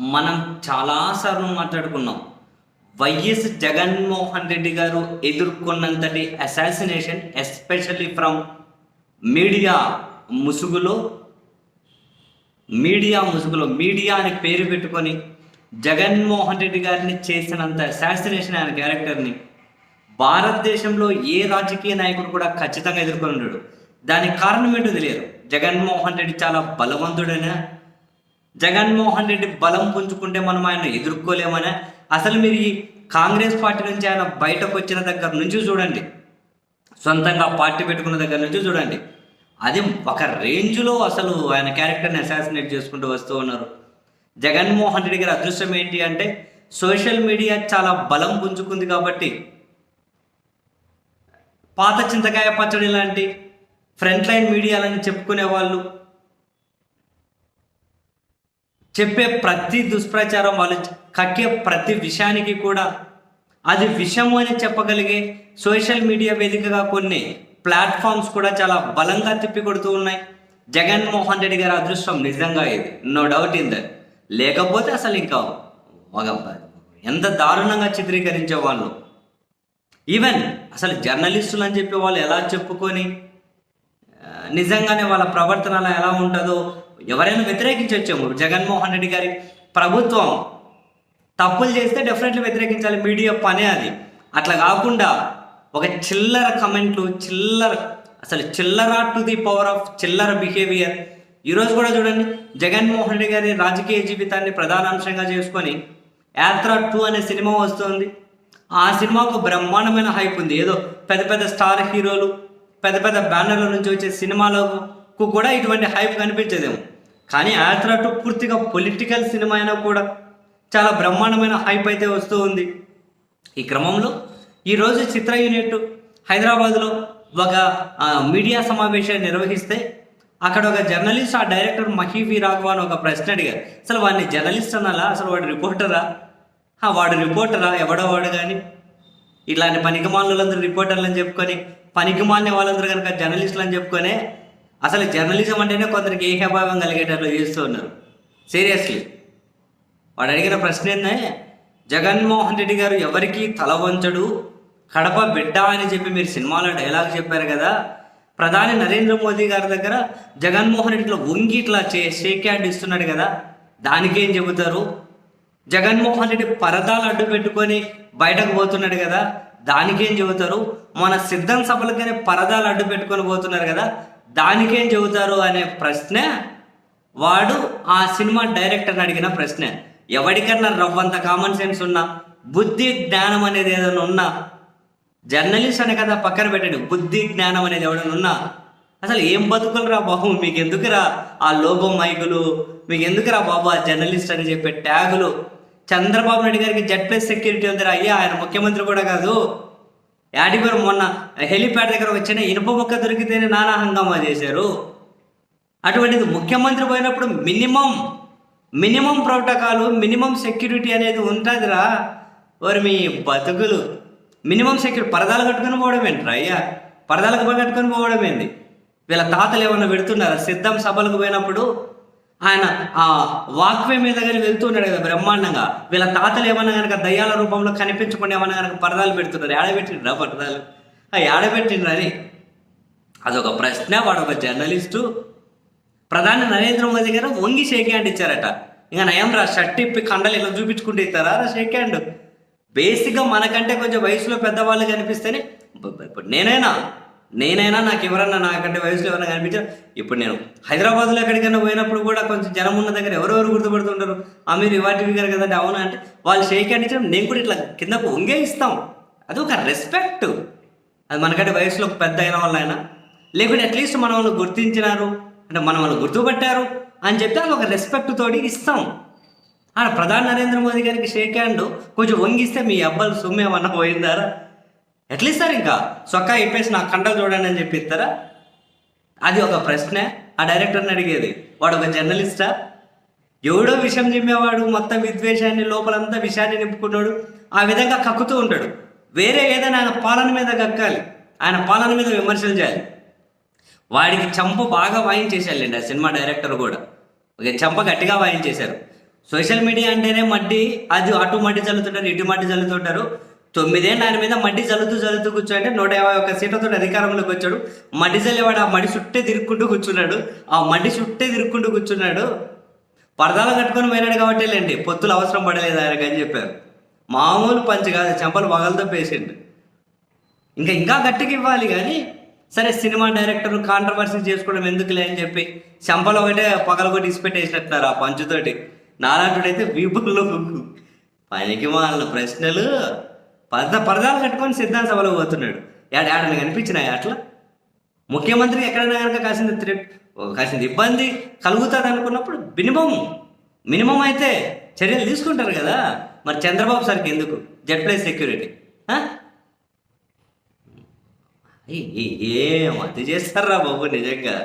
మనం చాలాసార్లు మాట్లాడుకున్నాం. వైఎస్ జగన్మోహన్ రెడ్డి గారు ఎదుర్కొన్నంతటి అసాసినేషన్ ఎస్పెషల్లీ ఫ్రమ్ మీడియా ముసుగులో మీడియా ముసుగులో మీడియా అని పేరు పెట్టుకొని జగన్మోహన్ రెడ్డి గారిని చేసినంత అసాసినేషన్ ఆయన క్యారెక్టర్ని భారతదేశంలో ఏ రాజకీయ నాయకుడు కూడా ఖచ్చితంగా ఎదుర్కొని ఉండడు దానికి కారణం ఏంటో తెలియదు. జగన్మోహన్ రెడ్డి చాలా బలవంతుడైన జగన్మోహన్ రెడ్డి బలం పుంజుకుంటే మనం ఆయన ఎదుర్కోలేమనే? అసలు మీరు ఈ కాంగ్రెస్ పార్టీ నుంచి ఆయన బయటకు వచ్చిన దగ్గర నుంచి చూడండి. సొంతంగా పార్టీ పెట్టుకున్న దగ్గర నుంచి చూడండి. అది ఒక రేంజ్లో అసలు ఆయన క్యారెక్టర్ని అసాసినేట్ చేసుకుంటూ వస్తూ ఉన్నారు. జగన్మోహన్ రెడ్డి గారి అదృష్టం ఏంటి అంటే సోషల్ మీడియా చాలా బలం పుంజుకుంది కాబట్టి పాత చింతకాయ పచ్చడి లాంటి ఫ్రంట్ లైన్ మీడియాలని చెప్పుకునే వాళ్ళు చెప్పే ప్రతి దుష్ప్రచారం వాళ్ళు కక్కే ప్రతి విషయానికి కూడా అది విషము అని చెప్పగలిగే సోషల్ మీడియా వేదికగా కొన్ని ప్లాట్ఫామ్స్ కూడా చాలా బలంగా తిప్పి కొడుతూ ఉన్నాయి. జగన్మోహన్ రెడ్డి గారి అదృష్టం నిజంగా ఇది. నో డౌట్ ఇన్ దట్ లేకపోతే అసలు ఇంకా ఒక ఎంత దారుణంగా చిత్రీకరించే వాళ్ళు. ఈవెన్ అసలు జర్నలిస్టులు అని చెప్పి వాళ్ళు ఎలా చెప్పుకొని నిజంగానే వాళ్ళ ప్రవర్తన అలా ఎలా ఉంటుందో ఎవరైనా వ్యతిరేకించవచ్చేమో జగన్మోహన్ రెడ్డి గారి ప్రభుత్వం తప్పులు చేస్తే డెఫినెట్లీ వ్యతిరేకించాలి. మీడియా పనే అది. అట్లా కాకుండా ఒక చిల్లర కమెంట్లు చిల్లర అసలు చిల్లర టు ది పవర్ ఆఫ్ చిల్లర బిహేవియర్ ఈరోజు కూడా చూడండి జగన్మోహన్ రెడ్డి గారి రాజకీయ జీవితాన్ని ప్రధానాంశంగా చేసుకొని యాత్ర టూ అనే సినిమా వస్తుంది. ఆ సినిమాకు బ్రహ్మాండమైన హైప్ ఉంది. ఏదో పెద్ద పెద్ద స్టార్ హీరోలు పెద్ద పెద్ద బ్యానర్ల నుంచి వచ్చే సినిమాలకు కూడా ఇటువంటి హైప్ కనిపించేదేమో. కానీ యాత్ర పూర్తిగా పొలిటికల్ సినిమా అయినా కూడా చాలా బ్రహ్మాండమైన హైప్ అయితే వస్తూ ఉంది. ఈ క్రమంలో ఈరోజు చిత్ర యూనిట్ హైదరాబాద్లో ఒక మీడియా సమావేశాన్ని నిర్వహిస్తే అక్కడ ఒక జర్నలిస్ట్ ఆ డైరెక్టర్ మహీవి రాఘవాన్ ఒక ప్రశ్న అడిగారు. అసలు వాడిని జర్నలిస్ట్ అనాలా? అసలు వాడు రిపోర్టరా? వాడు రిపోర్టరా? ఎవడో వాడు కానీ ఇట్లాంటి పనికిమాలందరూ రిపోర్టర్లు అని చెప్పుకొని పనికిమాలిన వాళ్ళందరూ కనుక జర్నలిస్టులు అని చెప్పుకొని అసలు జర్నలిజం అంటేనే కొందరికి ఏ కలిగేటట్లు చేస్తూ ఉన్నారు. సీరియస్లీ. వాడు అడిగిన ప్రశ్న ఏంటంటే జగన్మోహన్ రెడ్డి గారు ఎవరికి తల వంచడు కడప బిడ్డ అని చెప్పి మీరు సినిమాలో డైలాగ్ చెప్పారు కదా. ప్రధాని నరేంద్ర మోదీ గారి దగ్గర జగన్మోహన్ రెడ్డిలో వంగి ఇట్లా చే షేక్ హ్యాండ్ ఇస్తున్నాడు కదా. దానికేం చెబుతారు? జగన్మోహన్ రెడ్డి పరదాలు అడ్డు పెట్టుకొని బయటకు పోతున్నాడు కదా. దానికేం చెబుతారు? మన సిద్ధం సభలకనే పరదాలు అడ్డు పెట్టుకొని పోతున్నారు కదా. దానికేం చెబుతారు అనే ప్రశ్న వాడు ఆ సినిమా డైరెక్టర్ని అడిగిన ప్రశ్న. ఎవరికన్నా రవ్వంత కామన్ సెన్స్ ఉన్నా బుద్ధి జ్ఞానం అనేది ఏదైనా ఉన్నా జర్నలిస్ట్ అనే కదా పక్కన పెట్టండి బుద్ధి జ్ఞానం అనేది ఎవడైనా ఉన్నా అసలు ఏం బతుకులరా బాబు మీకు ఎందుకురా ఆ లోగో మైకులు మీకు ఎందుకురా బాబు ఆ జర్నలిస్ట్ అని చెప్పే ట్యాగులు. చంద్రబాబు నాయుడు గారికి జెడ్ ప్లస్ సెక్యూరిటీ ఉందిరా అయ్యా ఆయన ముఖ్యమంత్రి కూడా కాదు. యాడిపేరు మొన్న హెలిప్యాడ్ దగ్గర వచ్చిన ఇనుప మొక్క దొరికితేనే నానా హంగామా చేశారు. అటువంటిది ముఖ్యమంత్రి పోయినప్పుడు minimum minimum protocol minimum security అనేది ఉంటుందిరా. వారు మీ బతుకులు. మినిమం సెక్యూరిటీ పరదాలు కట్టుకొని పోవడం ఏంట్రా అయ్యా? పరదాలకు పోయి కట్టుకొని పోవడం ఏంది? వీళ్ళ తాతలు ఏమన్నా పెడుతున్నారా? సిద్ధం సభలకు పోయినప్పుడు ఆయన ఆ వాక్వే మీద కానీ వెళ్తున్నాడు కదా బ్రహ్మాండంగా. వీళ్ళ తాతలు ఏమన్నా కనుక దయ్యాల రూపంలో కనిపించకుండా ఏమన్నా కనుక పరదాలు పెడుతున్నారు? ఏడబెట్టిండ్రా పరదాలు? ఆ ఏడబెట్టిండ్రా అని అదొక ప్రశ్న. వాడు ఒక జర్నలిస్టు. ప్రధాని నరేంద్ర మోదీ గారు వంగి షేక్ హ్యాండ్ ఇచ్చారట. ఇంకా నయం రా షర్ట్ ఇప్పి కండలు ఇలా చూపించుకుంటే ఇస్తారా రా షేక్ హ్యాండ్? బేసిక్గా మనకంటే కొంచెం వయసులో పెద్దవాళ్ళు కనిపిస్తేనే ఇప్పుడు నేనైనా? నేనైనా నాకు ఎవరన్నా నాకంటే వయసులో ఎవరైనా కనిపించారు ఇప్పుడు నేను హైదరాబాద్లో ఎక్కడికైనా పోయినప్పుడు కూడా కొంచెం జనం ఉన్న దగ్గర ఎవరెవరు గుర్తుపడుతుంటారు? ఆ మీరు ఇవాటి గారు కదండి అవునా అంటే వాళ్ళు షేక్ హ్యాండ్ నేను కూడా ఇట్లా కిందకు వంగే ఇస్తాం. అది ఒక రెస్పెక్ట్ అది మనకంటే వయసులో పెద్ద అయిన వాళ్ళైనా. లేకుంటే అట్లీస్ట్ మనం వాళ్ళు గుర్తించినారు అంటే మనం వాళ్ళు గుర్తుపట్టారు అని చెప్తే అది ఒక రెస్పెక్ట్ తోటి ఇస్తాం. ఆడ ప్రధాని నరేంద్ర మోదీ గారికి షేక్ హ్యాండ్ కొంచెం వంగిస్తే మీ అబ్బాయిలు సొమ్మేమన్నా పోయిందారా? ఎట్లా ఇస్తారు ఇంకా. సొక్కా ఇప్పేసి నా కండలు చూడండి అని చెప్పి ఇస్తారా? అది ఒక ప్రశ్న. ఆ డైరెక్టర్ని అడిగేది. వాడు ఒక జర్నలిస్టా ఎవడో విషయం చెప్పేవాడు మొత్తం విద్వేషాన్ని లోపలంతా విషయాన్ని నింపుకున్నాడు. ఆ విధంగా కక్కుతూ ఉంటాడు. వేరే ఏదైనా ఆయన పాలన మీద కక్కాలి. ఆయన పాలన మీద విమర్శలు చేయాలి. వాడికి చంపు బాగా వాయించేసేయాలండి ఆ సినిమా డైరెక్టర్ కూడా. ఒక చంప గట్టిగా వాయించేశారు. సోషల్ మీడియా అంటేనే మడ్డి అది అటు మడ్డి చల్లుతుంటారు ఇటు మడ్డి చల్లుతుంటారు. తొమ్మిదేళ్ళు ఆయన మీద మడ్డి చల్లుతూ చల్లుతూ కూర్చోంటే నూట యాభై ఒక్క సీట్లతో అధికారంలోకి వచ్చాడు. మడ్డి జల్లేవాడు ఆ మడి చుట్టే తిరుక్కుంటూ కూర్చున్నాడు. ఆ మడ్డి చుట్టే తిరుక్కుంటూ కూర్చున్నాడు. పరదాలు కట్టుకొని పోయినాడు కాబట్టి లేండి పొత్తులు అవసరం పడలేదు ఆయనకు అని చెప్పారు. మామూలు పంచి కాదు చెంపలు పగలతో పేషెంట్ ఇంకా ఇంకా గట్టికి ఇవ్వాలి కానీ సరే సినిమా డైరెక్టర్ కాంట్రవర్సీ చేసుకోవడం ఎందుకులే అని చెప్పి చెంపలు ఒకటే పగలగొట్టి ఇసిపెట్టేసినట్టున్నారు ఆ పంచుతోటి. నాలాంటిడైతే వీపుల్లో పనికి వాళ్ళ ప్రశ్నలు. పరద పరదాలు కట్టుకొని సిద్ధాంత సభలో పోతున్నాడు. ఏడాడలు కనిపించినాయి అట్లా? ముఖ్యమంత్రికి ఎక్కడైనా కనుక కాసింది థ్రెట్ కాసింది ఇబ్బంది కలుగుతుంది అనుకున్నప్పుడు మినిమం మినిమం అయితే చర్యలు తీసుకుంటారు కదా. మరి చంద్రబాబు సార్కి ఎందుకు? Z plus security. ఏం అది చేస్తారా బాబు నిజంగా?